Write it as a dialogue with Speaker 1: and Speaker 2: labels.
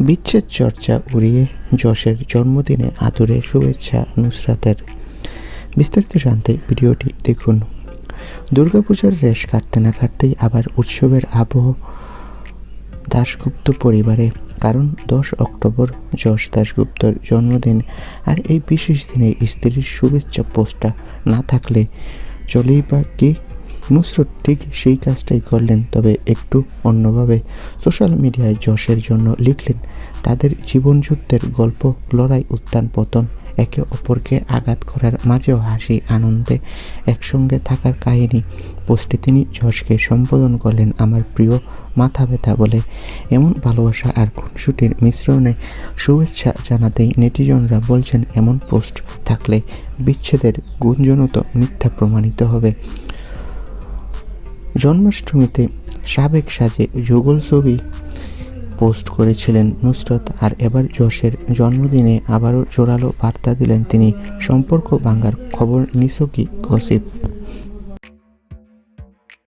Speaker 1: বিচ্ছেদ চর্চা উড়িয়ে যশের জন্মদিনে আদুরে শুভেচ্ছা নুসরাতের। বিস্তারিত জানতে ভিডিওটি দেখুন। দুর্গাপূজার রেশ কাটতে না কাটতেই আবার উৎসবের আবহ দাশগুপ্ত পরিবারে, কারণ দশ অক্টোবর যশ দাশগুপ্তর জন্মদিন আর এই বিশেষ দিনে স্ত্রীর শুভেচ্ছা পোস্টটা না থাকলে চলেই বা কি? নুসরত ঠিক সেই কাজটাই করলেন, তবে একটু অন্যভাবে সোশ্যাল মিডিয়ায় যশের জন্য লিখলেন, তাদের জীবনযুদ্ধের গল্প, লড়াই, উত্থান, পতন, একে অপরকে আঘাত করার মাঝেও হাসি, আনন্দে একসঙ্গে থাকার কাহিনী, পোস্টে তিনি যশকে সম্বোধন করলেন, আমার প্রিয় মাথা ব্যথা বলে এমন ভালোবাসা আর খুনসুটির মিশ্রণে শুভেচ্ছা জানাতেই নেটিজনরা বলছেন, এমন পোস্ট থাকলে বিচ্ছেদের গুঞ্জনত মিথ্যা প্রমাণিত হবে। জন্মাষ্টমীতে সাবেক সাজে যুগল ছবি পোস্ট করেছিলেন নুসরত আর এবার যশের জন্মদিনে আবারও জোরালো বার্তা দিলেন তিনি। সম্পর্ক ভাঙার খবর, নিছকই গসিপ।